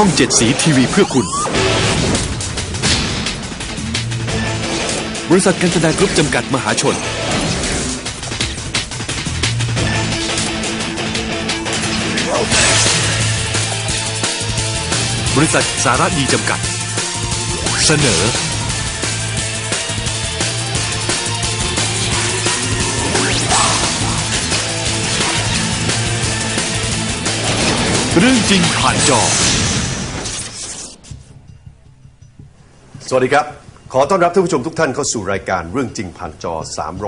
ช่องเจ็ดสีทีวีเพื่อคุณ บริษัทกันตนากรุ๊ปจำกัดมหาชน บริษัทสารดีจำกัด เสนอ เรื่องจริงผ่านจอ สวัสดีครับ ขอต้อนรับท่านผู้ชมทุกท่านเข้าสู่รายการเรื่องจริงผ่านจอ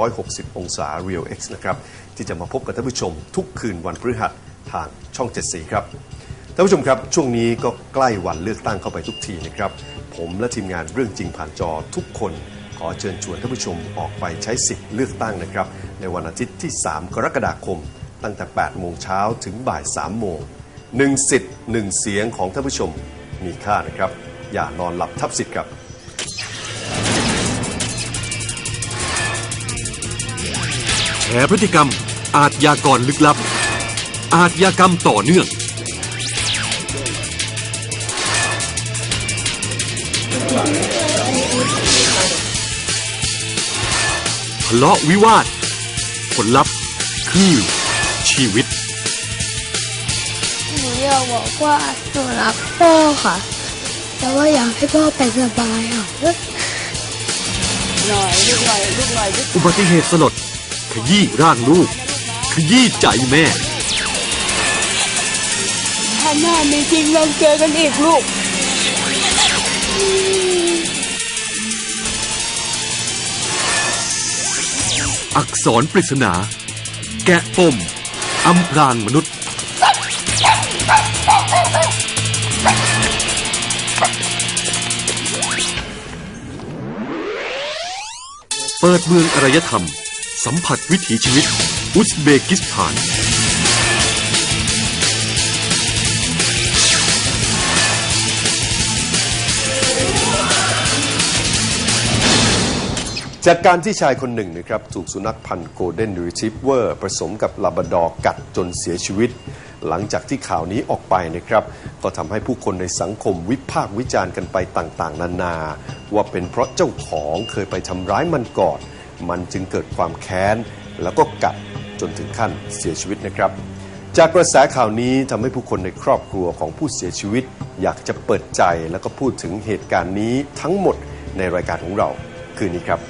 360 องศา Real X นะครับ ที่จะมาพบกับท่านผู้ชมทุกคืนวันพฤหัสทางช่อง 7 สีครับ ท่านผู้ชมครับ ช่วงนี้ก็ใกล้วันเลือกตั้งเข้าไปทุกทีนะครับ ผมและทีมงานเรื่องจริงผ่านจอทุกคน ขอเชิญชวนท่านผู้ชมออกไปใช้สิทธิ์เลือกตั้งนะครับ ในวันอาทิตย์ที่ 3 กรกฎาคม ตั้งแต่ 8 โมงเช้าถึงบ่าย 3 โมงหนึ่งสิทธิ์หนึ่งเสียงของท่านผู้ชมมีค่านะครับ อย่านอนหลับทับสิทธิ์ครับ พฤติกรรม อาทยากรลึกลับ อาทยากรรมต่อเนื่อง ทะเลาะวิวาท ผลลัพธ์คือชีวิต หนูอยากบอกว่าหนูรักพ่อค่ะ แต่ว่าอยากให้พ่อไปสบายค่ะอุบัติเหตุสลด ขยี้ร่างลูก ขยี้ใจแม่ ถ้าแม่มีจริงเราเจอกันอีกลูก อักษรปริศนา แกะปมอำพรางมนุษย์ เปิดเมืองอารยธรรม สัมผัสวิถีชีวิต อุซเบกิสถาน จากการที่ชายคนหนึ่งนะครับถูกสุนัขพันธุ์โกลเด้นรีทรีเวอร์ผสมกับลาบราดอร์กัดจนเสียชีวิต หลังจากที่ข่าวนี้ออกไปนะครับ ก็ทำให้ผู้คนในสังคมวิพากษ์วิจารณ์กันไปต่างๆ นานา ว่าเป็นเพราะเจ้าของเคยไปทำร้ายมันก่อน มันจึงเกิดความแค้น แล้วก็กัดจนถึงขั้นเสียชีวิตนะครับ จากกระแสข่าวนี้ทำให้ผู้คนในครอบครัวของผู้เสียชีวิต อยากจะเปิดใจแล้วก็พูดถึงเหตุการณ์นี้ทั้งหมดในรายการของเราคืนนี้ครับ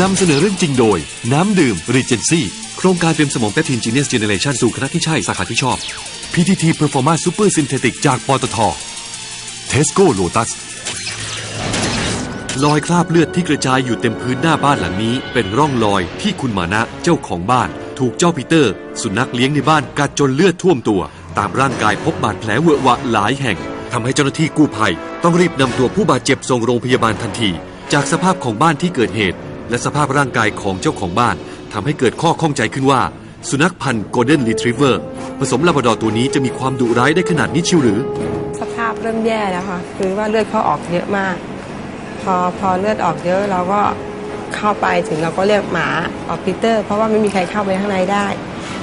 นำเสนอเรื่องจริงโดย น้ำดื่ม Regency โครงการเตรียมสมองแพทินจีเนสเจเนเรชันสู่คณะที่ใช่สาขาที่ชอบ PTT Performance Super Synthetic จากปตท Tesco Lotus รอยคราบเลือดที่กระจายอยู่เต็มพื้นหน้าบ้านหลังนี้ เป็นร่องรอยที่คุณมานะเจ้าของบ้าน ถูกเจ้าปีเตอร์ สุนัขเลี้ยงในบ้านกัดจนเลือดท่วมตัว ตามร่างกายพบบาดแผลเวอะหวะหลายแห่งทำให้เจ้าหน้าที่กู้ภัย ต้องรีบนำตัวผู้บาดเจ็บส่งโรงพยาบาลทันที จากสภาพของบ้านที่เกิดเหตุ และสภาพร่างกายของเจ้าของบ้านทำให้เกิดข้อข้องใจขึ้นว่า สุนัขพันธุ์โกลเด้นรีทรีเวอร์ผสมลาบราดอร์ตัวนี้จะมีความดุร้ายได้ขนาดนี้ชิวหรือ สภาพเริ่มแย่แล้วค่ะคือว่าเลือดเขาออกเยอะมาก อพอเลือดออกเยอะเราก็เข้าไปถึงเราก็เรียกหมาออกปีเตอร์ เพราะว่าไม่มีใครเข้าไปข้างในได้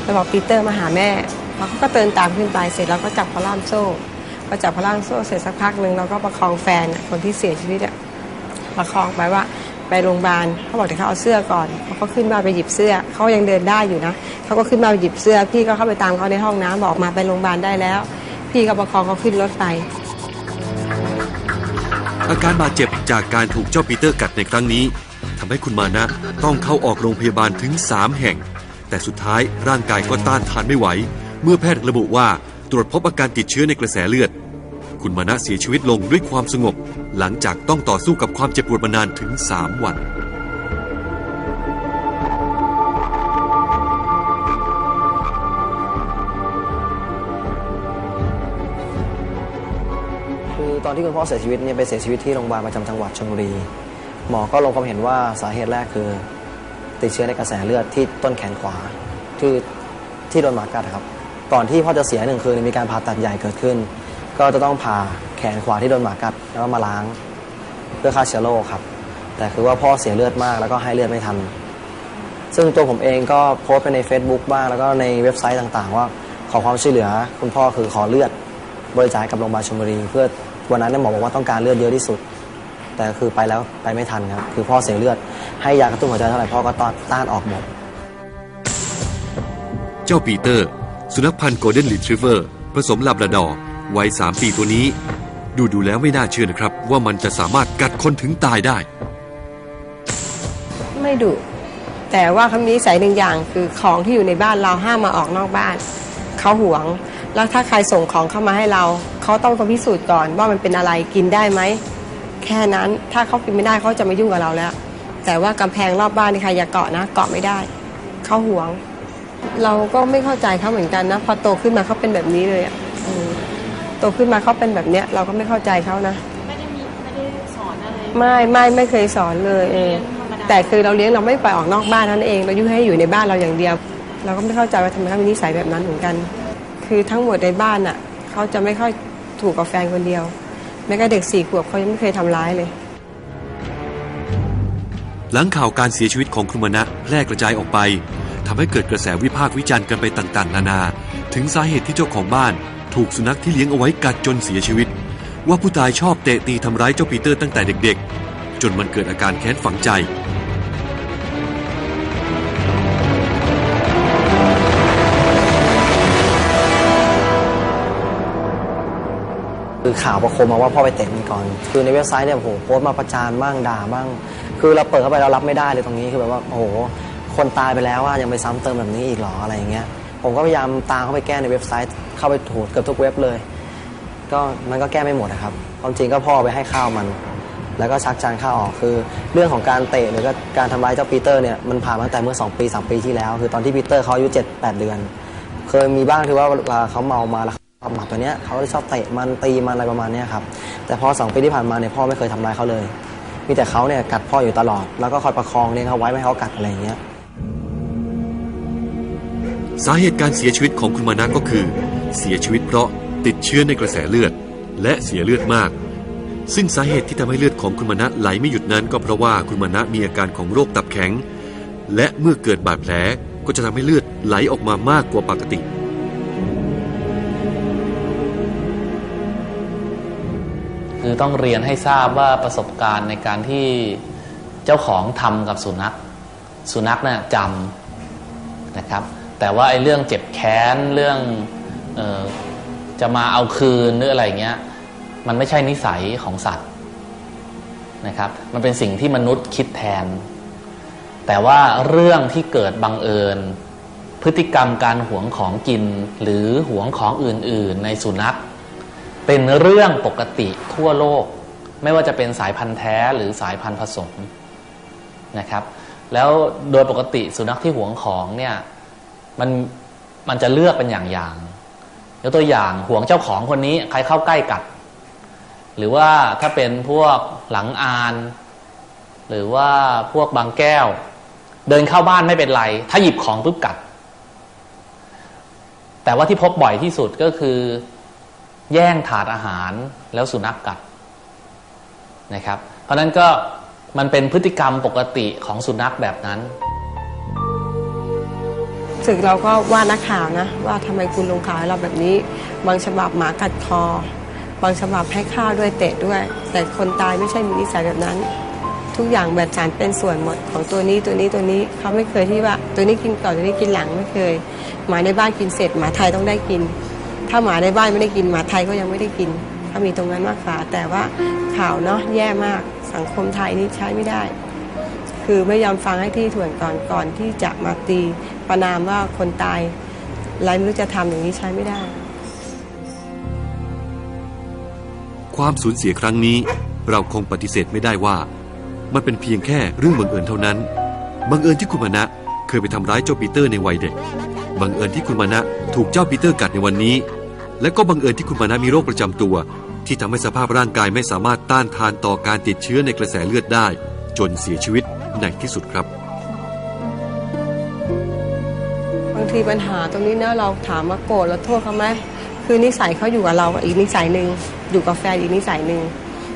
เราบอกปีเตอร์มาหาแม่เขาก็เดินตามขึ้นไปเสร็จเราก็จับเขาล่ามโซ่พอจับเขาล่ามโซ่เสร็จสักพักหนึ่งเราก็ประคองแฟนคนที่เสียชีวิตอะประคองไปว่าไปโรงพยาบาลเขาบอกเดี๋ยวเขาเอาเสื้อก่อนเขาก็ขึ้นมาไปหยิบเสื้อเขายังเดินได้อยู่นะเขาก็ขึ้นมาไปหยิบเสื้อ พี่ก็เข้าไปตามเขาในห้องน้ำบอกมาไปโรงพยาบาลได้แล้ว พี่ก็ประคองเขาขึ้นรถไป อาการบาดเจ็บจากการถูกเจ้าปีเตอร์กัดในครั้งนี้ทำให้คุณมานะต้องเข้าออกโรงพยาบาลถึง 3 แห่ง แต่สุดท้ายร่างกายก็ต้านทานไม่ไหว เมื่อแพทย์ระบุว่าตรวจพบอาการติดเชื้อในกระแสเลือด คุณมานะเสียชีวิตลงด้วยความสงบ หลังจากต้องต่อสู้กับความเจ็บปวดมานานถึง 3 วัน อนที่คุณพ่อเสียชีวิตเนี่ยไปเสียชีวิตที่โรงพยาบาลประจำจังหวัดชลบุรี หมอก็ลงความเห็นว่าสาเหตุแรกคือ ติดเชื้อในกระแสเลือดที่ต้นแขนขวาคือที่โดนหมากัดครับก่อนที่พ่อจะเสียหนึ่งคืนมีการผ่าตัดใหญ่เกิดขึ้น ก็จะต้องผ่าแขนขวาที่โดนหมากัดแล้วมาล้าง เพื่อฆ่าเชื้อโรคครับ แต่คือว่าพ่อเสียเลือดมากแล้วก็ให้เลือดไม่ทัน ซึ่งตัวผมเองก็โพสต์ไปใน Facebook บ้างแล้วก็ในเว็บไซต์ต่างๆ ว่าขอความช่วยเหลือคุณพ่อคือขอเลือดบริจาคกับโรงพยาบาลชลบุรีเพื่อ วันนั้นเนี่ยหมอบอกว่าต้องการเลือดเยอะที่สุด แต่คือไปแล้วไปไม่ทันครับ คือพ่อเสียเลือด ให้ยากระตุ้นหัวใจเท่าไหร่พ่อก็ต้านต้านออกหมด เจ้าปีเตอร์ สุนัขพันธุ์โกลเด้นรีทรีเวอร์ผสมลาบราดอร์วัย3ปีตัวนี้ ดูดูแล้วไม่น่าเชื่อนะครับ ว่ามันจะสามารถกัดคนถึงตายได้ ไม่ดุแต่ว่าเขามีนิสัยหนึ่งอย่างคือของที่อยู่ในบ้านเราห้ามมาออกนอกบ้านเขาหวง แล้วถ้าใครส่งของเข้ามาให้เรา เขาต้องพิสูจน์ก่อนว่ามันเป็นอะไรกินได้ไหม แค่นั้นถ้าเขากินไม่ได้เขาจะไม่ยุ่งกับเราแล้ว แต่ว่ากำแพงรอบบ้านนี่ใครอย่าเกาะนะเกาะไม่ได้เขาหวง เราก็ไม่เข้าใจเขาเหมือนกันนะ พอโตขึ้นมาเขาเป็นแบบนี้เลยอะอืมโตขึ้นมาเขาเป็นแบบเนี้ยเราก็ไม่เข้าใจเขานะ ไม่ได้มีไม่ได้สอนอะไรไม่ไม่ไม่เคยสอนเลยเออเลี้ยงธรรมดาแต่คือเราเลี้ยงเราไม่ปล่อยออกนอกบ้านเท่านั้นเอง เรายุ่ให้อยู่ในบ้านเราอย่างเดียว เราก็ไม่เข้าใจว่าทำไมเขามีนิสัยแบบนั้นเหมือนกัน คือทั้งหมดในบ้านอะเขาจะไม่ค่อย ถูกกับแฟนคนเดียว แม้กระทั่งเด็กสี่ขวบเขายังไม่เคยทำร้ายเลย หลังข่าวการเสียชีวิตของคุณมณะแพร่กระจายออกไปทำให้เกิดกระแสวิพากษ์วิจารณ์กันไปต่างๆ นานา ถึงสาเหตุที่เจ้าของบ้าน ถูกสุนัขที่เลี้ยงเอาไว้กัดจนเสียชีวิต ว่าผู้ตายชอบเตะตีทำร้ายเจ้าปีเตอร์ตั้งแต่เด็กๆ จนมันเกิดอาการแค้นฝังใจ คือข่าวประโคมมาว่าพ่อไปเตะมันก่อน คือในเว็บไซต์เนี่ยโอ้โหโพสต์มาประจานบ้างด่าบ้าง คือเราเปิดเข้าไปเรารับไม่ได้เลยตรงนี้คือแบบว่าโอ้โหคนตายไปแล้วว่ายังไปซ้ำเติมแบบนี้อีกเหรออะไรอย่างเงี้ยผมก็พยายามตามเข้าไปแก้ในเว็บไซต์ เข้าไปถูดเกือบทุกเว็บเลย ก็มันก็แก้ไม่หมดนะครับความจริงก็พ่อไปให้ข้าวมัน แล้วก็ชักจานข้าวออกคือ เรื่องของการเตะหรือก็การทำร้ายเจ้าปีเตอร์เนี่ยมันผ่านมาตั้งแต่เมื่อ 2 ปี 3 ปีที่แล้ว คือตอนที่ปีเตอร์เขาอายุ7 8 เดือน เคยมีบ้างที่ว่าเขาเมามาแล้ว เขาหมาตัวเนี้ยเขาชอบเตะมันตีมันอะไรประมาณเนี้ยครับแต่พอสองปีที่ผ่านมาเนี่ยพ่อไม่เคยทำร้ายเขาเลย มีแต่เขาเนี่ยกัดพ่ออยู่ตลอด แล้วก็คอยประคองเนี่ยเขาไว้ไม่ให้เขากัดอะไรอย่างเงี้ยสาเหตุการเสียชีวิตของคุณมานะก็คือ เสียชีวิตเพราะติดเชื้อในกระแสเลือด และเสียเลือดมาก ซึ่งสาเหตุที่ทำให้เลือดของคุณมานะไหลไม่หยุดนั้น ก็เพราะว่าคุณมานะมีอาการของโรคตับแข็ง และเมื่อเกิดบาดแผลก็จะทำให้เลือดไหลออกมามากกว่าปกติ คือต้องเรียนให้ทราบว่าประสบการณ์ในการที่เจ้าของทำกับสุนัข สุนัขน่ะจำนะครับ แต่ว่าไอ้เรื่องเจ็บแค้นเรื่องเออจะมาเอาคืนหรืออะไรเงี้ยมันไม่ใช่นิสัยของสัตว์นะครับ มันเป็นสิ่งที่มนุษย์คิดแทน แต่ว่าเรื่องที่เกิดบังเอิญ พฤติกรรมการหวงของกินหรือหวงของอื่น ๆ ในสุนัข เป็นเรื่องปกติทั่วโลก ไม่ว่าจะเป็นสายพันธุ์แท้หรือสายพันธุ์ผสมนะครับแล้วโดยปกติสุนัขที่หวงของเนี่ยมันมันจะเลือกเป็นอย่างๆยกตัวอย่างหวงเจ้าของคนนี้ใครเข้าใกล้กัด หรือว่าถ้าเป็นพวกหลังอาน หรือว่าพวกบางแก้ว เดินเข้าบ้านไม่เป็นไร ถ้าหยิบของปุ๊บกัด แต่ว่าที่พบบ่อยที่สุดก็คือ แย่งถาดอาหารแล้วสุนัขกกัดนะครับ เพราะนั้นก็มันเป็นพฤติกรรมปกติของสุนัขแบบนั้นสึกเราก็ว่านักข่าวนะ ว่าทำไมคุณลงข่าวให้เราแบบนี้ บางฉบับหมากัดคอ บางฉบับให้ข้าวด้วยเตะด้วย แต่คนตายไม่ใช่มีนิสัยแบบนั้น ทุกอย่างแบบสารเป็นส่วนหมดของตัวนี้ตัวนี้ตัวนี้เขาไม่เคยที่ว่า ตัวนี้กินก่อนตัวนี้กินหลังไม่เคยหมาในบ้านกินเสร็จหมาไทยต้องได้กิน ถ้าหมาในบ้านไม่ได้กินหมาไทยก็ยังไม่ได้กินเขามีตรงนั้นมากกว่าแต่ว่าข่าวเนาะแย่มากสังคมไทยนี่ใช้ไม่ได้ คือไม่ยอมฟังให้ที่ถ่วนก่อนก่อนที่จะมาตีประนามว่าคนตายไรไม่รู้จะทำอย่างนี้ใช้ไม่ได้ ความสูญเสียครั้งนี้เราคงปฏิเสธไม่ได้ว่า มันเป็นเพียงแค่เรื่องบังเอิญเท่านั้นบังเอิญที่คุณมานะเคยไปทำร้ายเจ้าปีเตอร์ในวัยเด็กบังเอิญที่คุณมานะถูกเจ้าปีเตอร์กัดในวันนี้ และก็บังเอิญที่คุณมานะมีโรคประจำตัว ที่ทำให้สภาพร่างกายไม่สามารถต้านทานต่อการติดเชื้อในกระแสเลือดได้ จนเสียชีวิตในที่สุดครับบางทีปัญหาตรงนี้นะเราถามว่าโกรธแล้วโทษเขาไหมคือนิสัยเขาอยู่กับเราอีกนิสัยหนึ่งอยู่กับแฟนอีกนิสัยหนึ่ง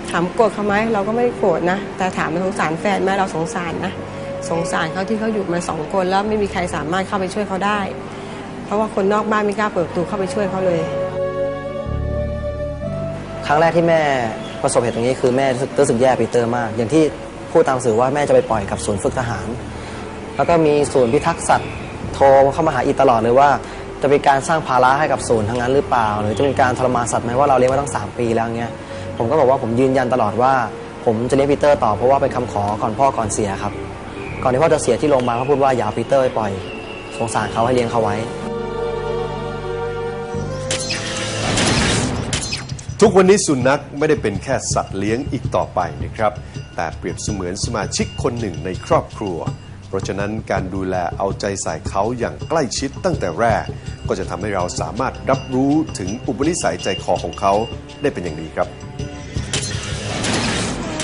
ถามโกรธเขาไหมเราก็ไม่ได้โกรธนะ แต่ถามมันสงสารแฟนไหมเราสงสารนะสงสารเขาที่เขาอยู่มาสองคนแล้วไม่มีใครสามารถเข้าไปช่วยเขาได้ เพราะว่าคนนอกบ้านไม่กล้าเปิดประตูเข้าไปช่วยเขาเลย ครั้งแรกที่แม่ประสบเหตุตรงนี้คือแม่รู้สึกรู้สึกแย่ปีเตอร์มาก อย่างที่พูดตามสื่อว่าแม่จะไปปล่อยกับศูนย์ฝึกทหาร แล้วก็มีศูนย์พิทักษ์สัตว์โทรเข้ามาหาอีตลอดเลยว่า จะเป็นการสร้างภาระให้กับศูนย์ทั้งนั้นหรือเปล่า หรือจะเป็นการทรมานสัตว์ไหมว่าเราเลี้ยงมาตั้งสามปีแล้วเงี้ยผมก็บอกว่าผมยืนยันตลอดว่า ผมจะเลี้ยงปีเตอร์ต่อเพราะว่าเป็นคำขอก่อนพ่อก่อนเสียครับ ก่อนที่พ่อจะเสียที่โรงพยาบาลเขาพูดว่าอย่าเอาปีเตอร์ไปปล่อยสงสารเขาให้เลี้ยงเขาไว้ ทุกวันนี้สุนัขไม่ได้เป็นแค่สัตว์เลี้ยงอีกต่อไปนะครับ แต่เปรียบเสมือนสมาชิกคนหนึ่งในครอบครัว เพราะฉะนั้นการดูแลเอาใจใส่เขาอย่างใกล้ชิดตั้งแต่แรก ก็จะทำให้เราสามารถรับรู้ถึงอุปนิสัยใจคอของเขาได้เป็นอย่างดีครับ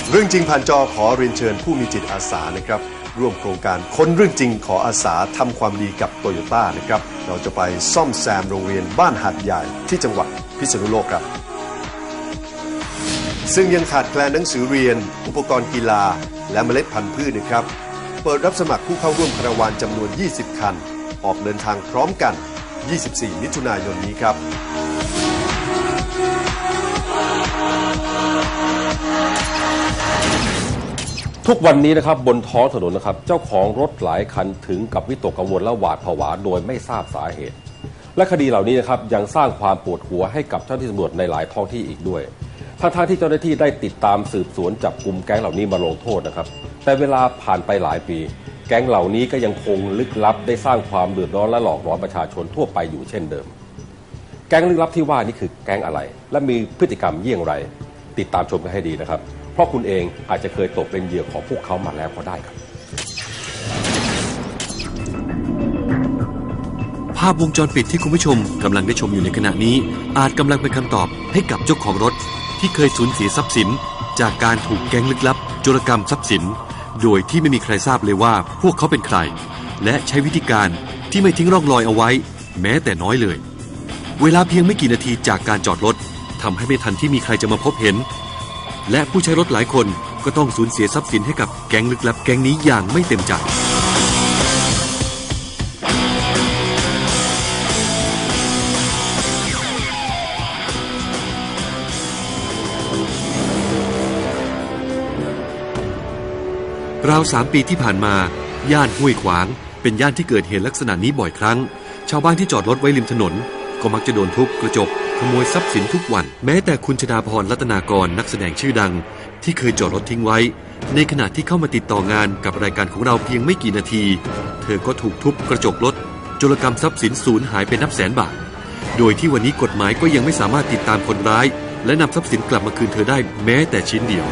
เรื่องจริงผ่านจอขอเรียนเชิญผู้มีจิตอาสานะครับร่วมโครงการค้นเรื่องจริงขออาสาทำความดีกับโตโยต้านะครับ เราจะไปซ่อมแซมโรงเรียนบ้านหาดใหญ่ที่จังหวัดพิษณุโลกครับ ซึ่งยังขาดแคลนหนังสือเรียน อุปกรณ์กีฬา และเมล็ดพันธุ์พืชนะครับ เปิดรับสมัครผู้เข้าร่วมคาราวานจำนวน 20 คัน ออกเดินทางพร้อมกัน 24 มิถุนายนนี้ครับทุกวันนี้นะครับบนท้องถนนนะครับเจ้าของรถหลายคันถึงกับวิตกกังวลและหวาดผวาโดยไม่ทราบสาเหตุ และคดีเหล่านี้นะครับยังสร้างความปวดหัวให้กับเจ้าหน้าที่ตำรวจในหลายท้องที่อีกด้วย ทั้งๆที่เจ้าหน้าที่ได้ติดตามสืบสวนจับกลุ่มแก๊งเหล่านี้มาลงโทษนะครับ แต่เวลาผ่านไปหลายปี แก๊งเหล่านี้ก็ยังคงลึกลับได้สร้างความเดือดร้อนและหลอกหลอนประชาชนทั่วไปอยู่เช่นเดิม แก๊งลึกลับที่ว่านี่คือแก๊งอะไร และมีพฤติกรรมเยี่ยงไร ติดตามชมกันให้ดีนะครับ เพราะคุณเองอาจจะเคยตกเป็นเหยื่อของพวกเขามาแล้วก็ได้ครับ ภาพวงจรปิดที่คุณผู้ชมกำลังได้ชมอยู่ในขณะนี้ อาจกำลังเป็นคำตอบให้กับเจ้าของรถ ที่เคยสูญเสียทรัพย์สิน จากการถูกแก๊งลึกลับโจรกรรมทรัพย์สิน โดยที่ไม่มีใครทราบเลยว่าพวกเขาเป็นใคร และใช้วิธีการที่ไม่ทิ้งร่องรอยเอาไว้ แม้แต่น้อยเลย เวลาเพียงไม่กี่นาทีจากการจอดรถทำให้ไม่ทันที่มีใครจะมาพบเห็น และผู้ใช้รถหลายคนก็ต้องสูญเสียทรัพย์สินให้กับแก๊งลึกลับแก๊งนี้อย่างไม่เต็มใจ ราวสามปีที่ผ่านมา ย่านห้วยขวาง เป็นย่านที่เกิดเหตุลักษณะนี้บ่อยครั้ง ชาวบ้านที่จอดรถไว้ริมถนน ก็มักจะโดนทุบกระจก ขโมยทรัพย์สินทุกวัน แม้แต่คุณชดาพรรัตนากรนักแสดงชื่อดัง ที่เคยจอดรถทิ้งไว้ ในขณะที่เข้ามาติดต่องานกับรายการของเราเพียงไม่กี่นาที เธอก็ถูกทุบกระจกรถโจรกรรมทรัพย์สินสูญหายไปนับแสนบาท โดยที่วันนี้กฎหมายก็ยังไม่สามารถติดตามคนร้าย และนำทรัพย์สินกลับมาคืนเธอได้แม้แต่ชิ้นเดียว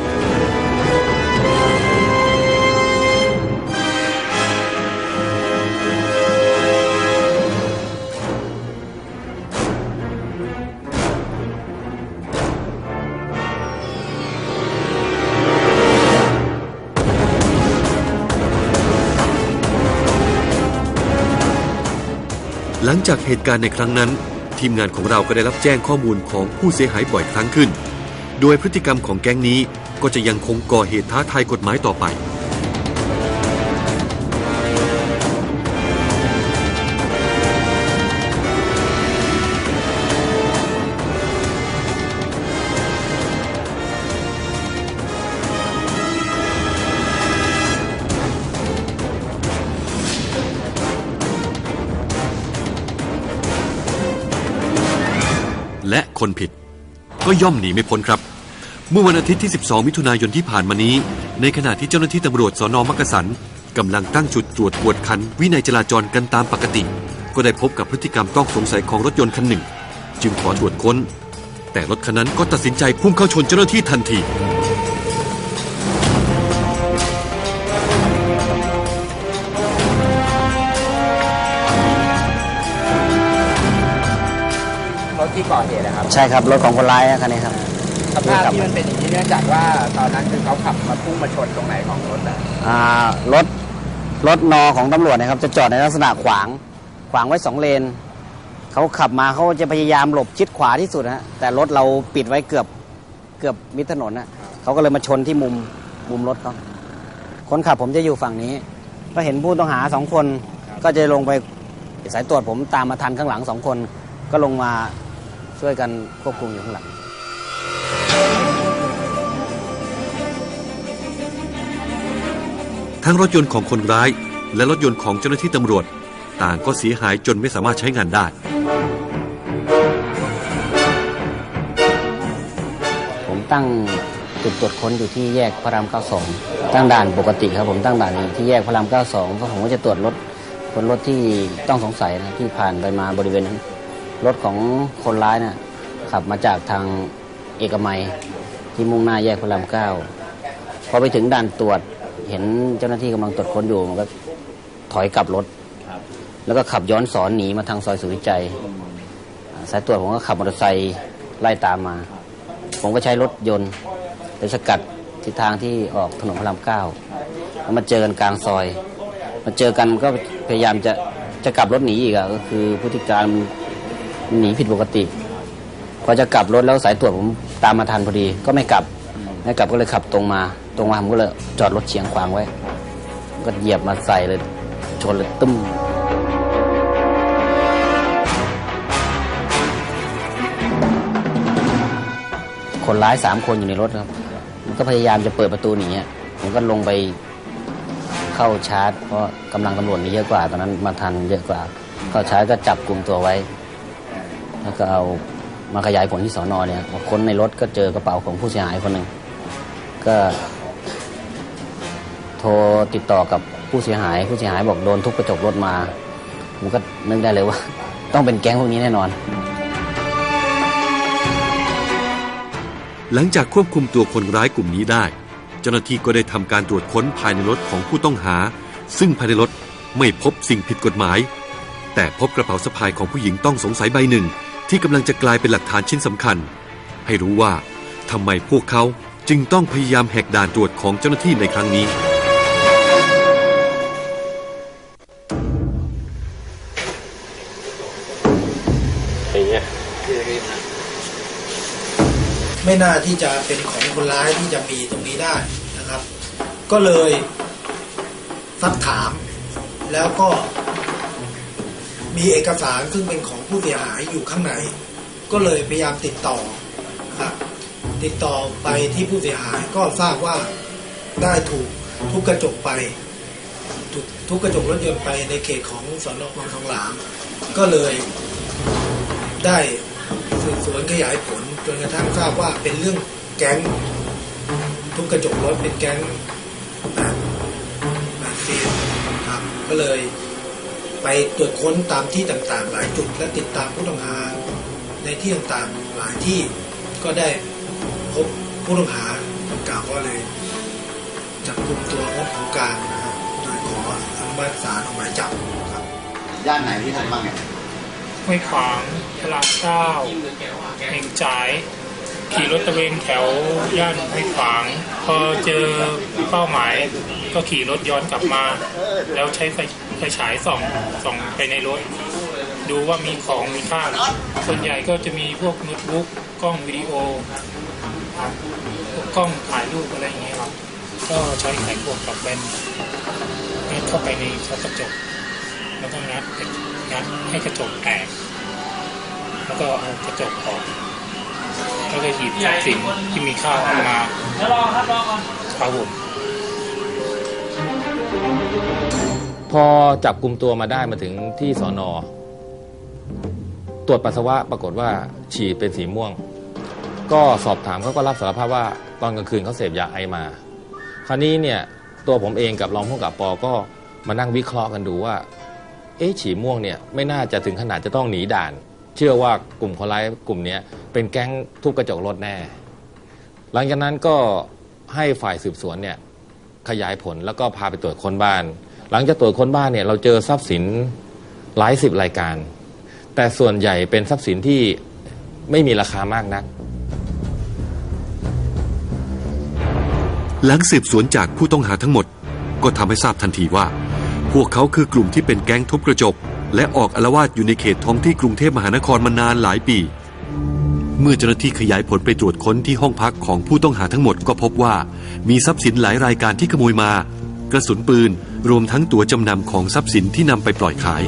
จากเหตุการณ์ในครั้งนั้น ทีมงานของเราก็ได้รับแจ้งข้อมูลของผู้เสียหายบ่อยครั้งขึ้น โดยพฤติกรรมของแก๊งนี้ก็จะยังคงก่อเหตุท้าทายกฎหมายต่อไป คนผิด ก็ย่อมหนีไม่พ้นครับ เมื่อวันอาทิตย์ที่ 12 มิถุนายนที่ผ่านมานี้ ในขณะที่เจ้าหน้าที่ตำรวจสอนอมักกะสันกำลังตั้งจุดตรวจกวดคัน วินัยจราจรกันตามปกติ ก็ได้พบกับพฤติกรรมต้องสงสัยของรถยนต์คันหนึ่ง จึงขอตรวจค้น แต่รถคันนั้นก็ตัดสินใจพุ่งเข้าชนเจ้าหน้าที่ทันที รถที่ก่อเหตุนะครับ ใช่ครับรถของคนร้ายอะคันนี้ครับ สภาพที่มันเป็นอย่างนี้เนื่องจากว่าตอนนั้นคือเขาขับมาพุ่งมาชนตรงไหนของรถอะอ่ารถรถนอของตำรวจนะครับ จะจอดในลักษณะขวาง ขวางไว้สองเลนเขาขับมาเขาจะพยายามหลบชิดขวาที่สุดนะฮะแต่รถเราปิดไว้เกือบเกือบมิดถนนนะเขาก็เลยมาชนที่มุมมุมรถเขาคนขับผมจะอยู่ฝั่งนี้ ก็เห็นผู้ต้องหาสองคน ก็จะลงไปสายตรวจผมตามมาทันข้างหลังสองคน ก็ลงมา ช่วยกันควบคุมอยู่ข้างหลัง ทั้งรถยนต์ของคนร้าย และรถยนต์ของเจ้าหน้าที่ตำรวจ ต่างก็เสียหายจนไม่สามารถใช้งานได้ ผมตั้งจุดตรวจค้นอยู่ที่แยกพระราม 92 ตั้งด่านปกติครับผมตั้งด่านอยู่ที่แยกพระราม 92เพราะผมก็จะตรวจรถคนรถที่ต้องสงสัยนะที่ผ่านไปมาบริเวณนั้น รถของคนร้ายนะ่ะขับมาจากทางเอกมัยที่มุ่งหน้าแยกพระราม9พอไปถึงด่านตรวจเห็นเจ้าหน้าที่กำลังตรวจค้นอยู่มันก็ถอยกลับรถ แล้วก็ขับย้อนสอนหนีมาทางซอยสุวิจัยสายตรวจผมก็ขับมอเตอร์ไซค์ไล่ตามมา ผมก็ใช้รถยนต์ไปสกัดทิศทางที่ออกถนนพระรามเก้าแล้วมาเจอกันกลางซอย มาเจอกันก็พยายามจะจะกลับรถหนีอีกอะก็คือพฤติการ หนีผิดปกติ พอจะกลับรถแล้วสายตรวจผมตามมาทันพอดี ก็ไม่กลับไม่กลับก็เลยขับตรงมา ตรงมาผมก็เลยจอดรถเฉียงขวางไว้ ก็เหยียบมาใส่เลย ชนเลยตึ้มคนร้ายสามคนอยู่ในรถครับ มันก็พยายามจะเปิดประตูหนีผมก็ลงไปเข้าชาร์จ เพราะกำลังตำรวจมีเยอะกว่า ตอนนั้นมาทันเยอะกว่า เข้าชาร์จก็จับกลุ่มตัวไว้ แล้วก็เอามาขยายผลที่สอนอเนี่ยพอค้นในรถก็เจอกระเป๋าของผู้เสียหายคนหนึ่งก็โทรติดต่อกับผู้เสียหาย ผู้เสียหายบอกโดนทุบกระจกรถมา ผมก็นึกได้เลยว่า ต้องเป็นแก๊งพวกนี้แน่นอน หลังจากควบคุมตัวคนร้ายกลุ่มนี้ได้ เจ้าหน้าที่ก็ได้ทำการตรวจค้นภายในรถของผู้ต้องหา ซึ่งภายในรถไม่พบสิ่งผิดกฎหมาย แต่พบกระเป๋าสะพายของผู้หญิงต้องสงสัยใบหนึ่ง ที่กำลังจะกลายเป็นหลักฐานชิ้นสำคัญ ให้รู้ว่าทำไมพวกเขาจึงต้องพยายามแหกด่านตรวจของเจ้าหน้าที่ในครั้งนี้ไม่น่าที่จะเป็นของคนร้ายที่จะมีตรงนี้ได้นะครับ ก็เลยซักถาม แล้วก็ มีเอกสารซึ่งเป็นของผู้เสียหายอยู่ข้างในก็เลยพยายามติดต่อครับติดต่อไปที่ผู้เสียหายก็ทราบว่าได้ถูกทุบกระจกไปถูกทุบกระจกรถยนต์ไปในเขตของสอนอคลองทองหลางก็เลยได้สืบสวนขยายผลจนกระทั่งทราบว่าเป็นเรื่องแก๊งทุบกระจกรถเป็นแก๊งแบบแบบเฟียครับก็เลย ไปตรวจค้นตามที่ต่างๆ หลายจุดและติดตามผู้ต้องหาในที่ต่างๆหลายที่ก็ได้พบผู้ต้องหาดังกล่าวก็เลยจับกลุ่มตัวพบของกลางนะครับโดยขออนุมัติศาลออกหมายจับครับย่านไหนที่ทำบ้างเนี่ยห้วยขวางพระรามเก้าเองจ่ายขี่รถตระเวนแถวย่านห้วยขวาง พอเจอเป้าหมายก็ขี่รถย้อนกลับมา แล้วใช้ไฟไฟฉายส่องส่องไปในรถ ดูว่ามีของมีค่า ส่วนใหญ่ก็จะมีพวกโน้ตบุ๊กกล้องวิดีโอครับพวกกล้องถ่ายรูปอะไรอย่างเงี้ยครับ ก็ใช้ไขควงกับแบนงัดเข้าไปในกระจก แล้วก็งัดงัดให้กระจกแตก แล้วก็เอากระจกออกแล้วก็หยิบทรัพย์สินที่มีค่าออกมาครับผม พอจับกลุ่มตัวมาได้มาถึงที่สอนอตรวจปัสสาวะปรากฏว่าฉี่เป็นสีม่วง ก็สอบถามเขาก็รับสารภาพว่าตอนกลางคืนเขาเสพยาไอมา คราวนี้เนี่ยตัวผมเองกับรองผู้กับปอก็มานั่งวิเคราะห์กันดูว่า เอ๊ะฉี่ม่วงเนี่ยไม่น่าจะถึงขนาดจะต้องหนีด่าน เชื่อว่ากลุ่มคนร้ายกลุ่มนี้เป็นแก๊งทุบกระจกรถแน่ หลังจากนั้นก็ให้ฝ่ายสืบสวนเนี่ยขยายผลแล้วก็พาไปตรวจค้นบ้าน หลังจากตรวจค้นบ้านเนี่ยเราเจอทรัพย์สินหลายสิบรายการ แต่ส่วนใหญ่เป็นทรัพย์สินที่ไม่มีราคามากนัก หลังสืบสวนจากผู้ต้องหาทั้งหมด ก็ทำให้ทราบทันทีว่า พวกเขาคือกลุ่มที่เป็นแก๊งทุบกระจก และออกอาลวาดอยู่ในเขตท้องที่กรุงเทพมหานครมานานหลายปี เมื่อเจ้าหน้าที่ขยายผลไปตรวจค้นที่ห้องพักของผู้ต้องหาทั้งหมดก็พบว่า มีทรัพย์สินหลายรายการที่ขโมยมา กระสุนปืน รวมทั้งตั๋วจำนำของทรัพย์สินที่นำไปปล่อยขาย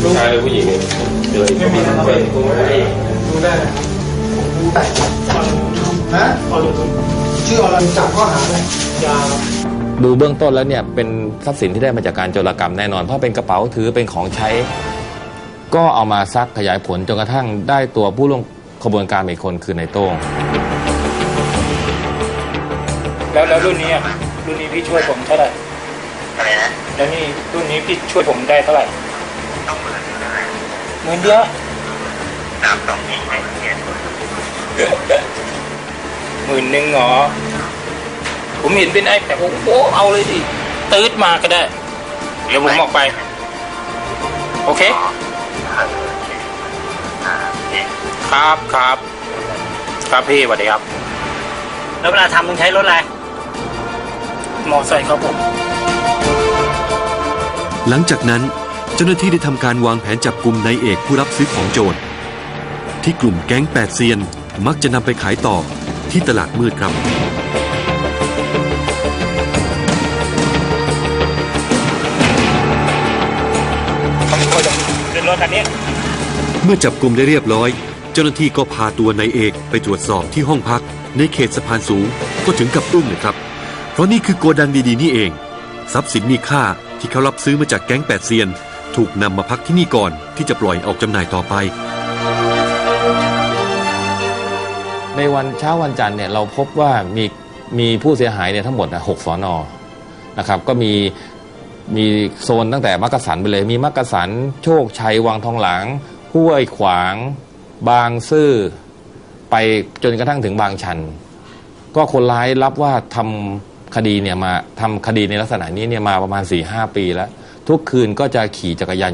ผู้ชายหรือผู้หญิงเจอไม่มีครับดูได้ฮะชื่ออะไรจับข้อหาอะไรยาดูเบื้องต้นแล้วเนี่ยเป็นทรัพย์สินที่ได้มาจากการโจรกรรมแน่นอน เพราะเป็นกระเป๋าถือเป็นของใช้ ก็เอามาซักขยายผลจนกระทั่งได้ตัวผู้ร่วม ขบวนการอีกคนคือในโต้งแล้วแล้วรุ่นนี้อะรุ่นนี้พี่ช่วยผมเท่าไหร่ อะไรนะแล้วนี่รุ่นนี้พี่ช่วยผมได้เท่าไหร่หมื่นเดียวหมื่นหนึ่งเหรอ ผมเห็นเป็นไอ้แต่ผมโอ้เอาเลยดิตืดมาก็ได้ เดี๋ยวผมออกไป โอเค ครับครับ ครับพี่สวัสดีครับ แล้วเวลาทำมึงใช้รถอะไร มอไซค์ครับผม หลังจากนั้นเจ้าหน้าที่ได้ทำการวางแผนจับกลุ่มนายเอกผู้รับซื้อของโจรที่กลุ่มแก๊งแปดเซียนมักจะนำไปขายต่อที่ตลาดมืดครับ ขึ้นรถคันนี้ เมื่อจับกลุ่มได้เรียบร้อย เจ้าหน้าที่ก็พาตัวนายเอกไปตรวจสอบที่ห้องพัก ในเขตสะพานสูงก็ถึงกับอึ้งเลยครับ เพราะนี่คือโกดังดีๆนี่เอง ทรัพย์สินมีค่าที่เขารับซื้อมาจากแก๊งแปดเซียน ถูกนำมาพักที่นี่ก่อนที่จะปล่อยออกจำหน่ายต่อไป ในวันเช้าวันจันทร์เนี่ยเราพบว่ามีมีผู้เสียหายเนี่ยทั้งหมดนะหกสอนอนะครับก็มีมีโซนตั้งแต่มักกะสันไปเลย มีมักกะสันโชคชัยวังทองหลางห้วยขวาง บางซื่อไปจนกระทั่งถึงบางชัน ก็คนร้ายรับว่าทำคดีเนี่ยมาทำคดีในลักษณะนี้เนี่ยมาประมาณ4ี่หปีแล้ว ทุกคืนก็จะขี่จักรยาน